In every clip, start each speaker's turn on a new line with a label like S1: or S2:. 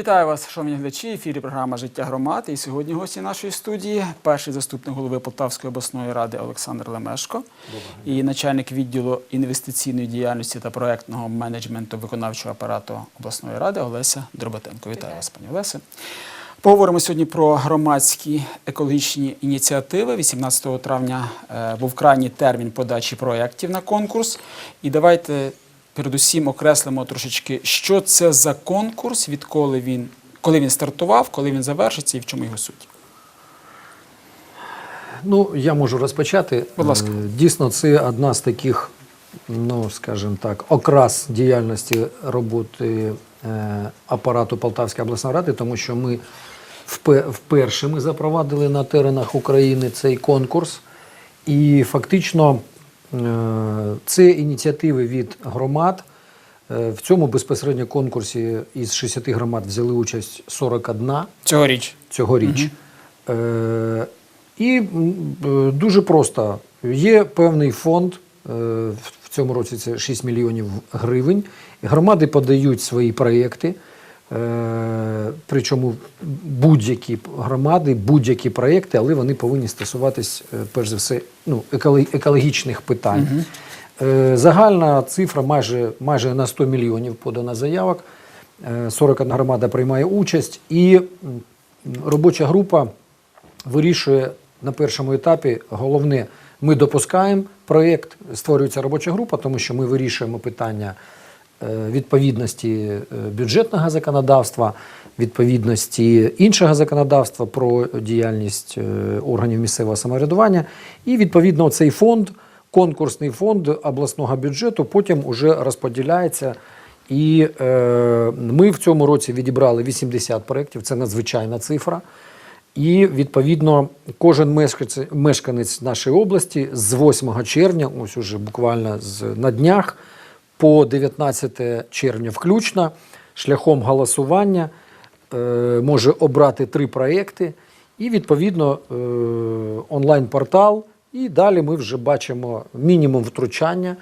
S1: Вітаю вас, шановні глядачі. Ефірі програма Життя громад. І сьогодні гості нашої студії перший заступник голови Полтавської обласної ради Олександр Лемешко і начальник відділу інвестиційної діяльності та проектного менеджменту виконавчого апарату обласної ради Олеся Дроботенко. Вітаю вас, пані Олесе. Поговоримо сьогодні про громадські екологічні ініціативи. 18 травня е, був крайній термін подачі проєктів на конкурс. І давайте передусім окреслимо трошечки, що це за конкурс, відколи він, коли він стартував, коли він завершиться і в чому його суть.
S2: Ну, я можу розпочати.
S1: Будь ласка.
S2: Е, Дійсно, це одна з таких, ну скажімо так, окрас діяльності роботи е, апарату Полтавської обласної ради, тому що ми вперше ми запровадили на теренах України цей конкурс. І фактично це ініціативи від громад. Е, В цьому безпосередньо конкурсі із 60 громад взяли участь 41
S1: Цьогоріч.
S2: цьогоріч. Е, і е, дуже просто. Є певний фонд, е, в цьому році це 6 мільйонів гривень. Громади подають свої проєкти. Е, Причому будь-які громади, будь-які проєкти, але вони повинні стосуватись, е, перш за все, ну, екологічних питань. Е, Загальна цифра майже, майже на 100 мільйонів подана заявок. Е, 41 громада приймає участь, і робоча група вирішує на першому етапі головне. Ми допускаємо проєкт, створюється робоча група, тому що ми вирішуємо питання відповідності е, бюджетного законодавства, відповідності іншого законодавства про діяльність е, органів місцевого самоврядування. І відповідно цей фонд, конкурсний фонд обласного бюджету, потім уже розподіляється. І е, ми в цьому році відібрали 80 проєктів, це надзвичайна цифра. І відповідно кожен мешканець нашої області з 8 червня, ось уже буквально з, на днях, по 19 червня включно, шляхом голосування е, може обрати три проекти. І відповідно е, онлайн-портал. І далі ми вже бачимо мінімум втручання,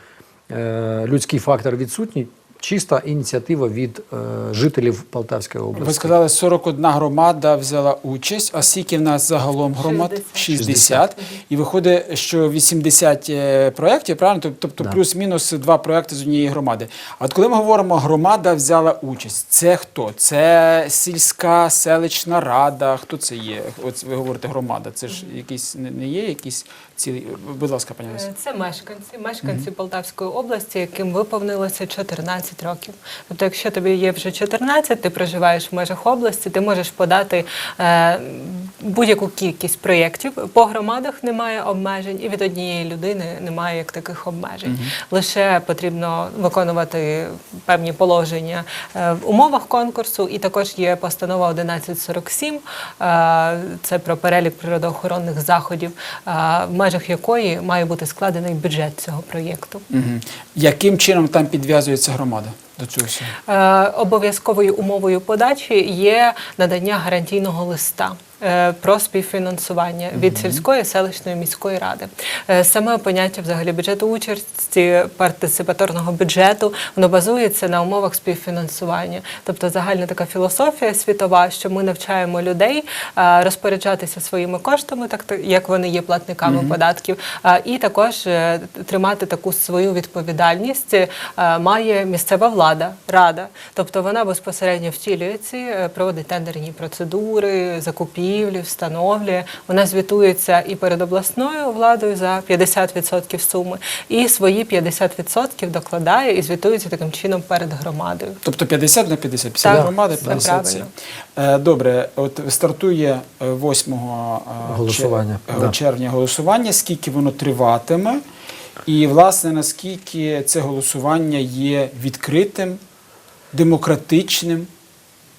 S2: е, людський фактор відсутній, чиста ініціатива від е, жителів Полтавської області.
S1: Ви сказали, 41 громада взяла участь, а скільки в нас загалом громад?
S3: 60.
S1: 60. І виходить, що 80 е, проєктів, правильно? Тобто
S2: Да.
S1: плюс-мінус два проєкти з однієї громади. А от коли ми говоримо, громада взяла участь, це хто? Це сільська, селищна рада? Хто це є? От ви говорите громада. Це ж якісь не не є якісь цілі. Будь ласка, пані Лесі.
S3: Е, Це мешканці, мешканці Полтавської області, яким виповнилося 14 років. Тобто, якщо тобі є вже 14, ти проживаєш в межах області, ти можеш подати е, будь-яку кількість проєктів. По громадах немає обмежень, і від однієї людини немає як таких обмежень. Лише потрібно виконувати певні положення е, в умовах конкурсу, і також є постанова 1147, е, це про перелік природоохоронних заходів, е, межах якої має бути складений бюджет цього проєкту.
S1: Угу. Яким чином там підв'язується громада до цього?
S3: Е, Обов'язковою умовою подачі є надання гарантійного листа. Е, Про співфінансування від сільської, селищної міської ради. Е, Саме поняття взагалі бюджету участі партиципаторного бюджету воно базується на умовах співфінансування. Тобто загальна така філософія світова, що ми навчаємо людей е, розпоряджатися своїми коштами, так як вони є платниками податків, е, і також тримати таку свою відповідальність має місцева влада, рада. Тобто вона безпосередньо втілює ці, е, проводить тендерні процедури, закупівлі, встановлює. Вона звітується і перед обласною владою за 50% суми, і свої 50% докладає і звітується таким чином перед громадою.
S1: Тобто 50 на 50, 50
S3: Так,
S1: громади,
S3: все
S1: 50 це.
S3: правильно.
S1: Е, Добре, от стартує е, 8 е,
S2: Голосування,
S1: чер-
S2: да.
S1: червня голосування, скільки воно триватиме, і, власне, наскільки це голосування є відкритим, демократичним,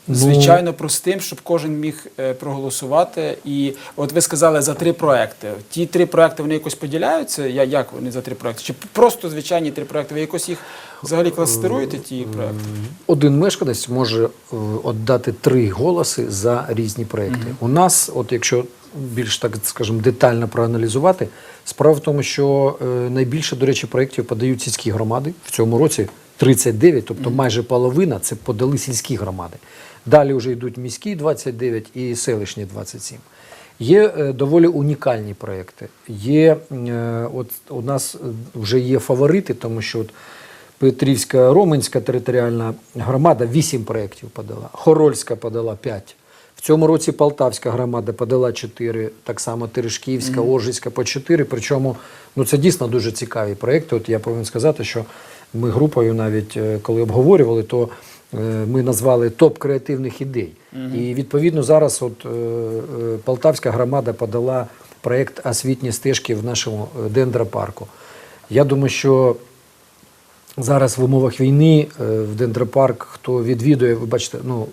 S1: звичайно простим, щоб кожен міг е, проголосувати. І от ви сказали за три проекти. Ті три проекти вони якось поділяються? Я- Як вони за три проекти? Чи просто звичайні три проекти? Ви якось їх взагалі кластеруєте, ті проекти?
S2: Один мешканець може е, віддати три голоси за різні проекти. У нас, от якщо більш так скажімо, детально проаналізувати, справа в тому, що е, найбільше, до речі, проєктів подають сільські громади в цьому році. 39, тобто майже половина це подали сільські громади. Далі вже йдуть міські 29 і селищні 27. Є е, доволі унікальні проекти. Є, е, от у нас е, вже є фаворити, тому що от Петрівська Роменська територіальна громада 8 проєктів подала, Хорольська подала 5. В цьому році Полтавська громада подала 4, так само Терешківська, Оржицька по 4. Причому ну, це дійсно дуже цікаві проєкти. От я повинен сказати, що ми групою навіть е, коли обговорювали, то е, ми назвали топ креативних ідей. І відповідно зараз от, е, Полтавська громада подала проєкт освітні стежки в нашому дендропарку. Я думаю, що зараз в умовах війни в дендропарк, хто відвідує, ви бачите, ну,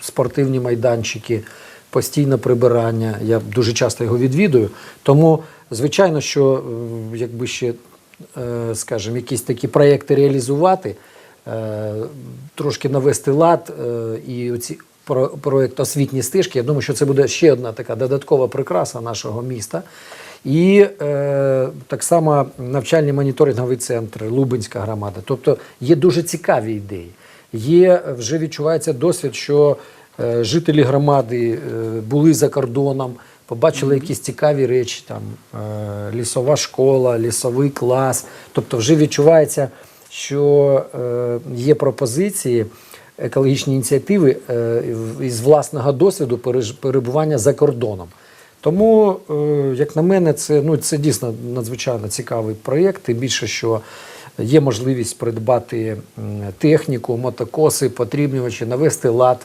S2: спортивні майданчики, постійне прибирання. Я дуже часто його відвідую. Тому, звичайно, що якби ще, скажімо, якісь такі проєкти реалізувати, е, трошки навести лад е, і оці про- проєкт освітні стежки. Я думаю, що це буде ще одна така додаткова прикраса нашого міста. І е, так само навчальний моніторинговий центр, Лубенська громада. Тобто є дуже цікаві ідеї. Є вже відчувається досвід, що е, жителі громади е, були за кордоном, побачили якісь цікаві речі, там е, лісова школа, лісовий клас. Тобто, вже відчувається, що е, є пропозиції. Екологічні ініціативи е, із власного досвіду перебування за кордоном. Тому, е, як на мене, це, ну, це дійсно надзвичайно цікавий проєкт. Тим більше, що є можливість придбати техніку, мотокоси, потрібнювачі, навести лад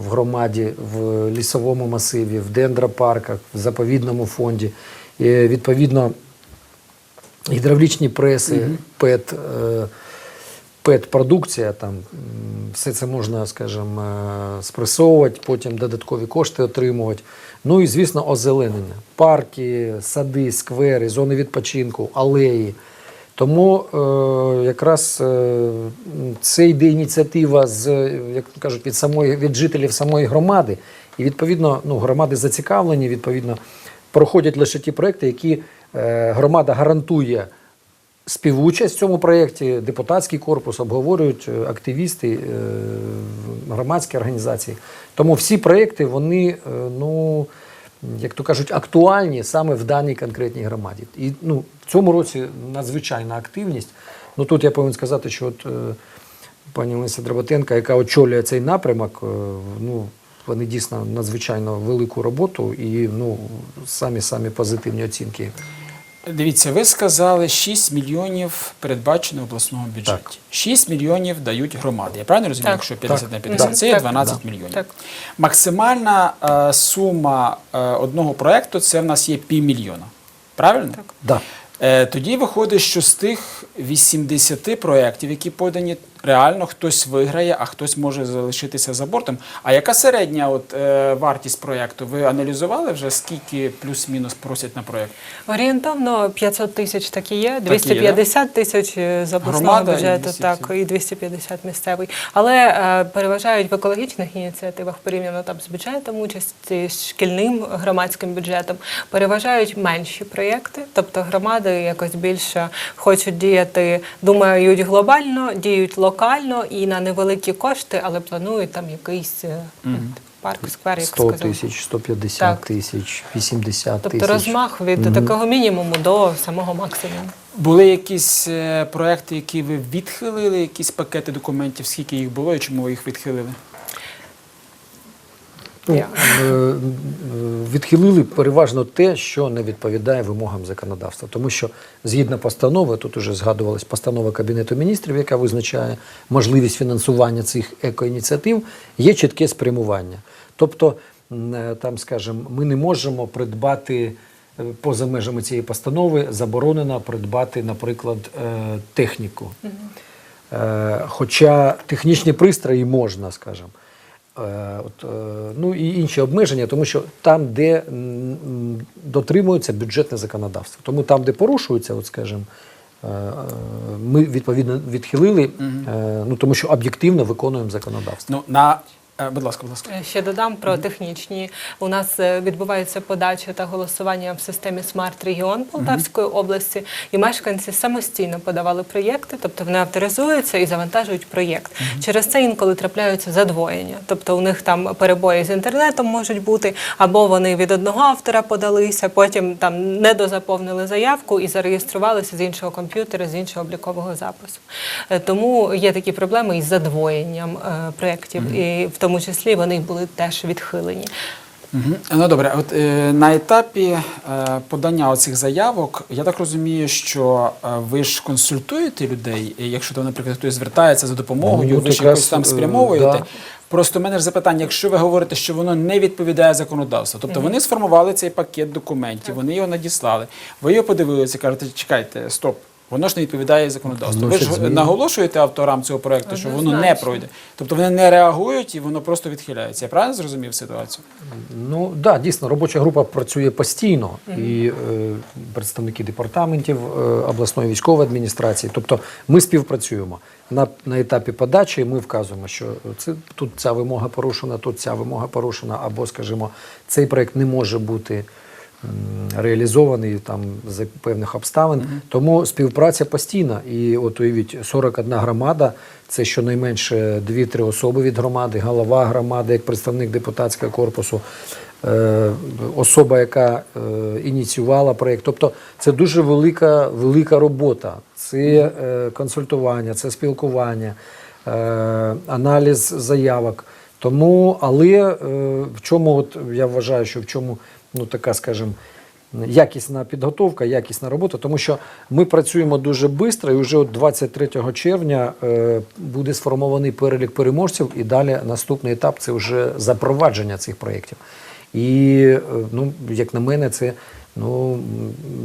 S2: в громаді, в лісовому масиві, в дендропарках, в заповідному фонді. І, відповідно, гідравлічні преси, ПЕТ. е, ПЕТ-продукція, там все це можна, скажімо, е, спресовувати, потім додаткові кошти отримувати. Ну і, звісно, озеленення. Парки, сади, сквери, зони відпочинку, алеї. Тому е, якраз е, це йде ініціатива з, як кажуть, від самої від жителів самої громади. І відповідно, ну, громади зацікавлені, відповідно, проходять лише ті проекти, які е, громада гарантує співучасть в цьому проєкті, депутатський корпус обговорюють е, активісти, е, громадські організації. Тому всі проєкти, вони, е, ну, як то кажуть, актуальні саме в даній конкретній громаді. І ну, в цьому році надзвичайна активність. Ну тут я повинен сказати, що от, е, пані Леся Дроботенка, яка очолює цей напрямок, е, ну, вони дійсно надзвичайно велику роботу і ну, самі самі позитивні оцінки.
S1: Дивіться, ви сказали 6 мільйонів передбачено в обласному бюджеті.
S2: Так.
S1: 6 мільйонів дають громади. Я правильно розумію,
S3: Так.
S1: якщо 50
S2: Так.
S1: на 50,
S3: Так.
S1: це є
S3: Так.
S1: 12
S2: так.
S1: мільйонів.
S3: Так.
S1: Максимальна е, сума е, одного проєкту це в нас є півмільйона. Правильно?
S3: Так.
S1: Е, тоді виходить, що з тих 80 проєктів, які подані, реально хтось виграє, а хтось може залишитися за бортом. А яка середня от, е, вартість проєкту? Ви аналізували вже, скільки плюс-мінус просять на проєкт?
S3: Орієнтовно 500 тисяч так і є,
S1: є,
S3: 250 тисяч е, з обласного бюджету, так, і 250 місцевий. Але е, переважають в екологічних ініціативах порівняно там з бюджетом участі, з шкільним громадським бюджетом, переважають менші проєкти, тобто громади якось більше хочуть діяти, думають глобально, діють локально і на невеликі кошти, але планують там якийсь угу. парк, сквер, як
S2: 100
S3: сказав.
S2: тисяч, 150
S3: Так.
S2: тисяч, 80
S3: Тобто
S2: тисяч.
S3: розмах від такого мінімуму до самого максимуму.
S1: Були якісь е, проекти, які ви відхилили, якісь пакети документів, скільки їх було і чому ви їх відхилили?
S2: Ну, е, відхилили переважно те, що не відповідає вимогам законодавства. Тому що згідно постанови, тут уже згадувалась постанова Кабінету міністрів, яка визначає можливість фінансування цих екоініціатив, є чітке спрямування. Тобто, е, там, скажімо, ми не можемо придбати. е, Поза межами цієї постанови заборонено придбати, наприклад, техніку. Хоча технічні пристрої можна, скажімо. Е, От, е, ну і інші обмеження, тому що там, де дотримується бюджетне законодавство. Тому там, де порушується, от, скажімо, е, ми відповідно відхилили, угу. ну, тому що об'єктивно виконуємо законодавство.
S1: Ну, на Будь ласка, будь ласка.
S3: Е, Ще додам про технічні. У нас е, відбувається подача та голосування в системі Смарт Регіон Полтавської області, і мешканці самостійно подавали проєкти, тобто вони авторизуються і завантажують проєкт. Через це інколи трапляються задвоєння. Тобто у них там перебої з інтернетом можуть бути, або вони від одного автора подалися, потім там не дозаповнили заявку і зареєструвалися з іншого комп'ютера, з іншого облікового запису. Е, Тому є такі проблеми із задвоєнням е, проєктів, і в тому числі вони були теж відхилені.
S1: Мгм. Ну добре, от е, на етапі е, подання оцих заявок, я так розумію, що е, ви ж консультуєте людей, якщо то, наприклад, хтось звертається за допомогою,
S2: Ну,
S1: ви ж якось там
S2: е,
S1: спрямовуєте.
S2: да.
S1: Просто в мене ж запитання, якщо ви говорите, що воно не відповідає законодавству, тобто вони сформували цей пакет документів, вони його надіслали, ви його подивилися і кажете, чекайте, стоп. Воно ж не відповідає законодавству. Ви ж наголошуєте авторам цього проекту, що воно не пройде. Тобто вони не реагують і воно просто відхиляється. Я правильно зрозумів ситуацію?
S2: Ну так, да, дійсно, робоча група працює постійно, і е, представники департаментів е, обласної військової адміністрації. Тобто ми співпрацюємо. На, на етапі подачі ми вказуємо, що це тут ця вимога порушена, тут ця вимога порушена, або, скажімо, цей проект не може бути реалізований там за певних обставин. Тому співпраця постійна. І от уявіть, 41 громада це щонайменше 2-3 особи від громади, голова громади, як представник депутатського корпусу, е, особа, яка е, ініціювала проєкт. Тобто це дуже велика, велика робота. Це е, консультування, це спілкування, е, аналіз заявок. Тому, але е, в чому от я вважаю, що в чому ну така, скажімо, якісна підготовка, якісна робота, тому що ми працюємо дуже швидко, і вже от 23 червня е, буде сформований перелік переможців, і далі наступний етап це вже запровадження цих проєктів. І е, ну, як на мене, це ну,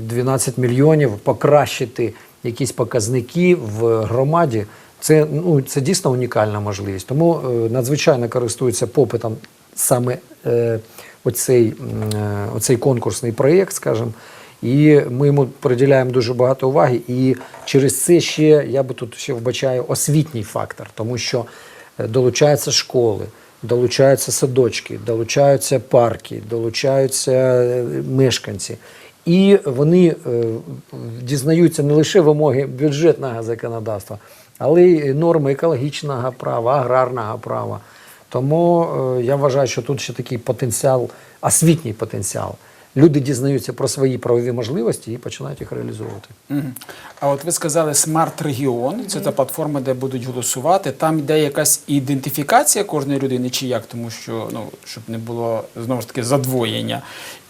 S2: 12 мільйонів покращити якісь показники в громаді. Це, ну, це дійсно унікальна можливість. Тому е, надзвичайно користуються попитом саме е, оцей, е, оцей конкурсний проєкт, скажімо. І ми йому приділяємо дуже багато уваги. І через це ще я би тут ще вбачаю освітній фактор, тому що е, долучаються школи, долучаються садочки, долучаються парки, долучаються е, мешканці. І вони дізнаються не лише вимоги бюджетного законодавства, але й норми екологічного права, аграрного права. Тому е, я вважаю, що тут ще такий потенціал, освітній потенціал. Люди дізнаються про свої правові можливості і починають їх реалізовувати.
S1: А от ви сказали Смарт Регіон, це та платформа, де будуть голосувати. Там йде якась ідентифікація кожної людини, чи як, тому що ну щоб не було знову ж таки задвоєння.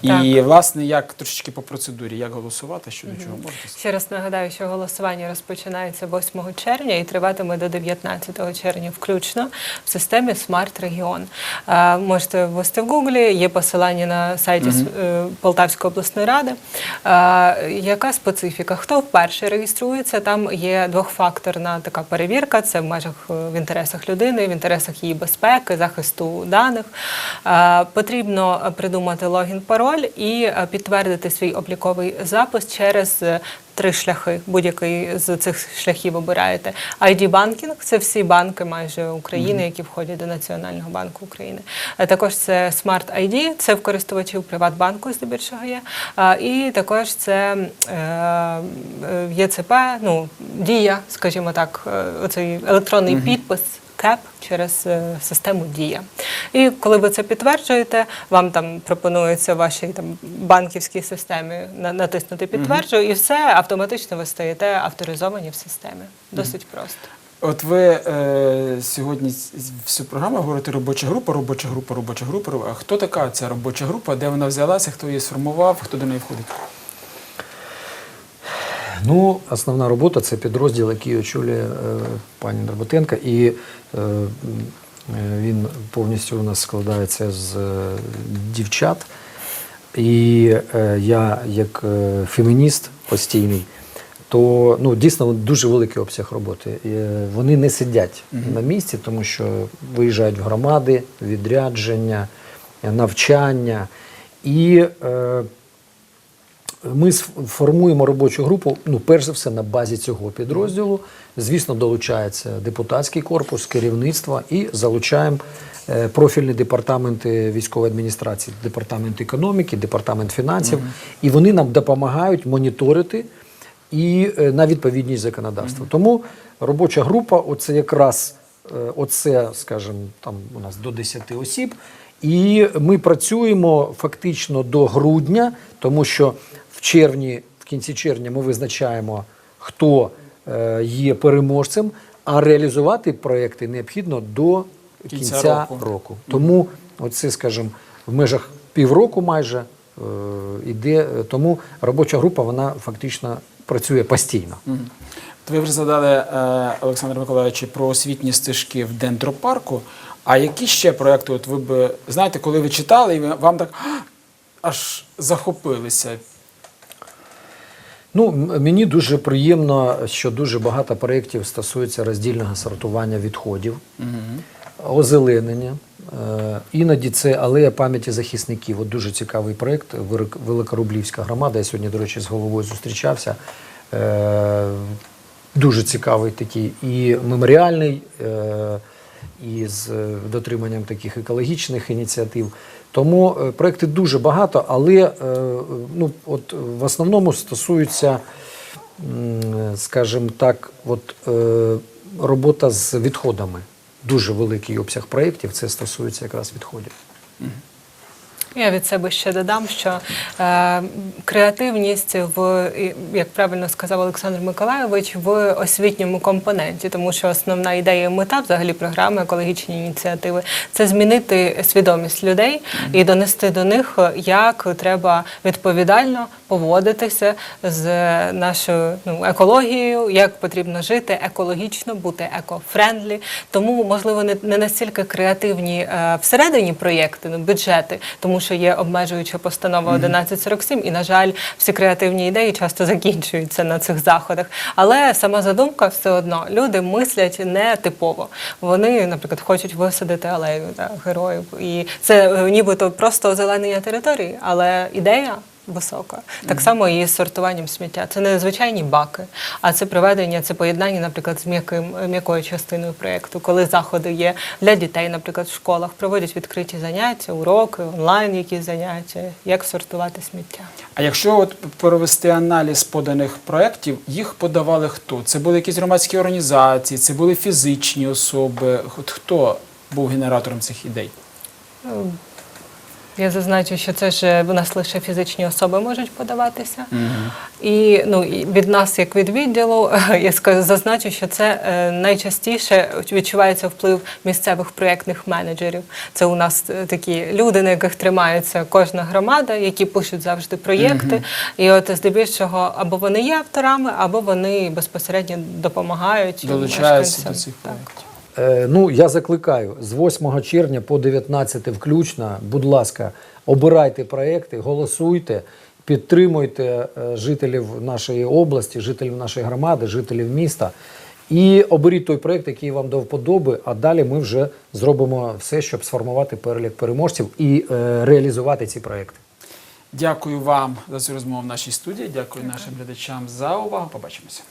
S1: І
S3: Так.
S1: власне як трошечки по процедурі, як голосувати, що до чого сказати?
S3: Ще раз нагадаю, що голосування розпочинається 8 червня і триватиме до 19 червня включно в системі Smart Регіон. Можете ввести в Гуглі, є посилання на сайті е, Полтавської обласної ради. Е, Яка специфіка? Хто вперше реєструється? Там є двохфакторна така перевірка. Це в межах е, в інтересах людини, в інтересах її безпеки, захисту даних. Е, Потрібно придумати логін, пароль і підтвердити свій обліковий запис через три шляхи. Будь-який з цих шляхів обираєте. ID банкінг це всі банки майже України, які входять до Національного банку України. Е, Також це Smart ID, це в користувачів Приватбанку здебільшого є. А, І також це е, е, ЄЦП, ну дія, скажімо так, е, оцей електронний підпис. КЕП через е, систему Дія. І коли ви це підтверджуєте, вам там пропонується в вашій там банківській системі натиснути підтверджую, і все автоматично ви стаєте авторизовані в системі. Досить просто.
S1: От ви е, сьогодні всю програму говорите робоча група, робоча група, робоча група. А хто така ця робоча група? Де вона взялася? Хто її сформував? Хто до неї входить?
S2: Ну, основна робота це підрозділ, який очолює е, пані Дроботенка, і е, він повністю у нас складається з е, дівчат. І е, я, як е, фемініст постійний, то ну, дійсно дуже великий обсяг роботи. Е, вони не сидять на місці, тому що виїжджають в громади, відрядження, навчання. І е, Ми сф- формуємо робочу групу, ну, перш за все, на базі цього підрозділу. Звісно, долучається депутатський корпус, керівництво і залучаємо е, профільні департаменти військової адміністрації, департамент економіки, департамент фінансів. І вони нам допомагають моніторити і е, на відповідність законодавства. Тому робоча група, оце якраз е, оце, скажімо, там у нас до 10 осіб. І ми працюємо фактично до грудня, тому що в червні, в кінці червня, ми визначаємо, хто е, є переможцем, а реалізувати проекти необхідно до
S1: Кінця
S2: кінця,
S1: року.
S2: року. Тому оце, скажімо, в межах півроку майже е, іде. е, Тому робоча група вона фактично працює постійно.
S1: Ви вже згадали, е, Олександр Миколаївич, про освітні стежки в дендропарку. А які ще проекти, от ви б знаєте, коли ви читали, і вам так аж захопилися?
S2: Ну, мені дуже приємно, що дуже багато проєктів стосується роздільного сортування відходів, озеленення. Е, Іноді це алея пам'яті захисників. От дуже цікавий проєкт. Великорублівська громада. Я сьогодні, до речі, з головою зустрічався. Е, Дуже цікавий такий і меморіальний, е, і з дотриманням таких екологічних ініціатив. Тому е, проєктів дуже багато, але е, ну, от, в основному стосуються, скажімо так, от, е, робота з відходами. Дуже великий обсяг проєктів, це стосується якраз відходів.
S3: Я від себе ще додам, що е, креативність в як правильно сказав Олександр Миколайович, в освітньому компоненті, тому що основна ідея мета взагалі програми екологічні ініціативи це змінити свідомість людей і донести до них, як треба відповідально поводитися з нашою ну, екологією, як потрібно жити екологічно, бути екофрендлі. Тому можливо не, не настільки креативні е, всередині проєкти, ну, бюджети, тому що є обмежуюча постанова 1147, і на жаль, всі креативні ідеї часто закінчуються на цих заходах. Але сама задумка все одно люди мислять не типово. Вони, наприклад, хочуть висадити алею да, героїв, і це е, нібито просто озеленення території, але ідея. Висока. Так само і з сортуванням сміття. Це не звичайні баки, а це проведення, це поєднання, наприклад, з м'яким м'якою частиною проєкту, коли заходи є для дітей, наприклад, в школах проводять відкриті заняття, уроки, онлайн якісь заняття, як сортувати сміття.
S1: А якщо от провести аналіз поданих проєктів, їх подавали хто? Це були якісь громадські організації, це були фізичні особи. От хто був генератором цих ідей?
S3: Я зазначу, що це ж в нас лише фізичні особи можуть подаватися. І ну і від нас, як від відділу, я скажу, зазначу, що це е, найчастіше відчувається вплив місцевих проєктних менеджерів. Це у нас е, такі люди, на яких тримається кожна громада, які пишуть завжди проєкти. І от здебільшого або вони є авторами, або вони безпосередньо допомагають
S1: Долучаються до цих проєктів.
S2: Е, Ну, я закликаю з 8 червня по 19 включно, будь ласка, обирайте проекти, голосуйте, підтримуйте е, жителів нашої області, жителів нашої громади, жителів міста. І оберіть той проект, який вам до вподоби, а далі ми вже зробимо все, щоб сформувати перелік переможців і е, реалізувати ці проекти.
S1: Дякую вам за цю розмову в нашій студії. Дякую нашим глядачам за увагу. Побачимося.